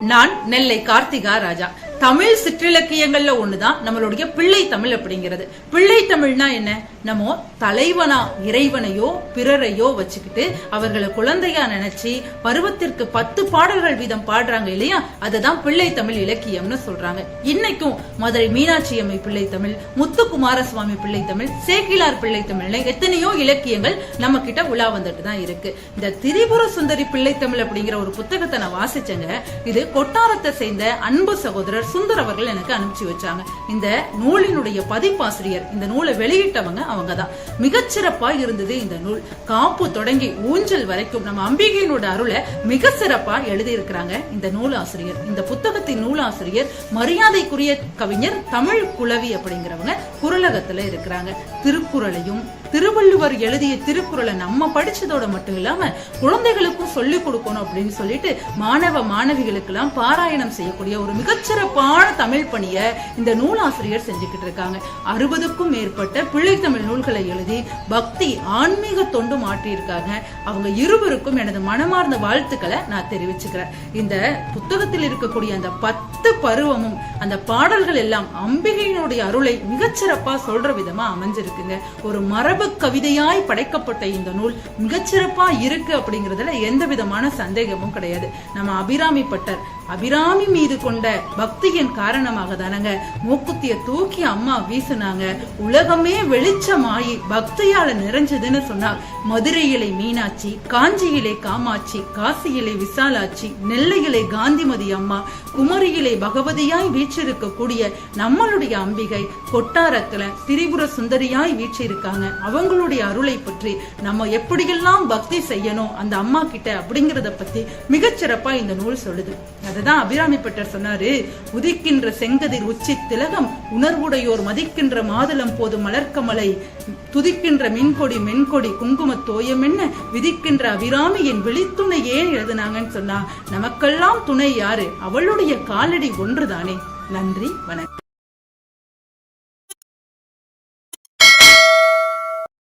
நான் நெல்லை கார்த்திகா ராஜா. தமிழ் சிற்றிலக்கியங்கள்ல ஒண்ணுதான் நம்மளுடைய பிள்ளை தமிழ் அப்படிங்கிறது. பிள்ளை தமிழ்னா என்ன? நம்ம தலைவனா இறைவனையோ பிறரையோ வச்சுக்கிட்டு அவர்களை குழந்தையா நினைச்சு பருவத்திற்கு பத்து பாடல்கள் வீதம் பாடுறாங்க இல்லையா? அதுதான் பிள்ளை தமிழ் இலக்கியம்னு சொல்றாங்க. இன்னைக்கும் மதுரை மீனாட்சி அம்மை பிள்ளை தமிழ் முத்து பிள்ளை தமிழ் சேக்கிலார் பிள்ளை தமிழ்ல எத்தனையோ இலக்கியங்கள் நம்ம கிட்ட உலா வந்துட்டு தான் இருக்கு. இந்த திரிபுர சுந்தரி பிள்ளை தமிழ் அப்படிங்கிற ஒரு புத்தகத்தை நான் வாசிச்சேங்க. இது கொட்டாரத்தை சேர்ந்த அன்பு சகோதரர் சுந்தர் அவர்கள் எனக்கு அனுப்பிச்சு வச்சாங்க. இந்த நூலினுடைய பதிப்பாசிரியர் இந்த நூலை வெளியிட்டவங்க அவங்க தான் மிகச்சிறப்பா இருந்தது இந்த நூல். காப்பு தொடங்கி ஊஞ்சல் வரைக்கும் நம்ம அம்பிகையினோட அருளை மிக சிறப்பா எழுதியிருக்கிறாங்க இந்த நூலாசிரியர். இந்த புத்தகத்தின் நூலாசிரியர் மரியாதைக்குரிய கவிஞர் தமிழ் குலவி அப்படிங்கிறவங்க குரலகத்துல இருக்கிறாங்க. திருக்குறளையும் திருவள்ளுவர் எழுதிய திருக்குறளை நம்ம படிச்சதோட மட்டும் இல்லாம குழந்தைகளுக்கும் சொல்லிக் கொடுக்கணும் அப்படின்னு சொல்லிட்டு மாணவ மாணவிகளுக்கு எல்லாம் பாராயணம் செய்யக்கூடிய ஒரு மிகச்சிறப்பு சிறப்பான தமிழ் பணியை இந்த நூலாசிரியர் செஞ்சுக்கிட்டு இருக்காங்க. அறுபதுக்கும் மேற்பட்ட பிள்ளை தமிழ் நூல்களை எழுதி பக்தி ஆன்மீக தொண்டு மாற்றியிருக்காங்க. அவங்க இருவருக்கும் எனது மனமார்ந்த வாழ்த்துக்களை நான் தெரிவிச்சுக்கிறேன். இந்த புத்தகத்தில் இருக்கக்கூடிய அந்த பத்து பருவமும் அந்த பாடல்கள் எல்லாம் அம்பிகையினுடைய அருளை மிகச்சிறப்பா சொல்ற விதமா அமைஞ்சிருக்குங்க. ஒரு மரபு கவிதையாய் படைக்கப்பட்ட இந்த நூல் மிகச்சிறப்பா இருக்கு அப்படிங்கறதுல எந்த விதமான சந்தேகமும் கிடையாது. நம்ம அபிராமி பட்டர் அபிராமி மீது கொண்ட பக்தியின் காரணமாக தானங்க மூக்குத்திய தூக்கி அம்மா வீசுனாங்க. உலகமே வெளிச்சமாயி பக்தியால நிறைஞ்சதுன்னு சொன்னா மதுரையிலே மீனாட்சி காஞ்சியிலே காமாட்சி காசியிலே விசாலாட்சி நெல்லையிலே காந்திமதி அம்மா குமரியிலே பகவதியாய் வீற்றிருக்கக்கூடிய நம்மளுடைய அம்பிகை கொட்டாரத்துல திரிபுர சுந்தரியாய் வீற்றிருக்காங்க. அவங்களுடைய அருளை பற்றி நம்ம எப்படியெல்லாம் பக்தி செய்யணும் அந்த அம்மா கிட்ட அப்படிங்கறத பத்தி மிகச்சிறப்பா இந்த நூல் சொல்லுது. அதுதான் அபிராமி சொன்னாரு உதிக்கின்ற செங்கதிர் உச்சி திலகம் உணர்வுடையோர் மதிக்கின்ற மாதுளம் போது மலர்க்கமலை துதிக்கின்ற மின்கொடி மென்கொடி குங்கும தோயம் என்ன விதிக்கின்ற அபிராமியின் விழித்துணை ஏன் எழுதுனாங்கன்னு சொன்னா நமக்கெல்லாம் துணை யாரு? அவளுடைய காலடி ஒன்றுதானே. நன்றி வணக்கம்.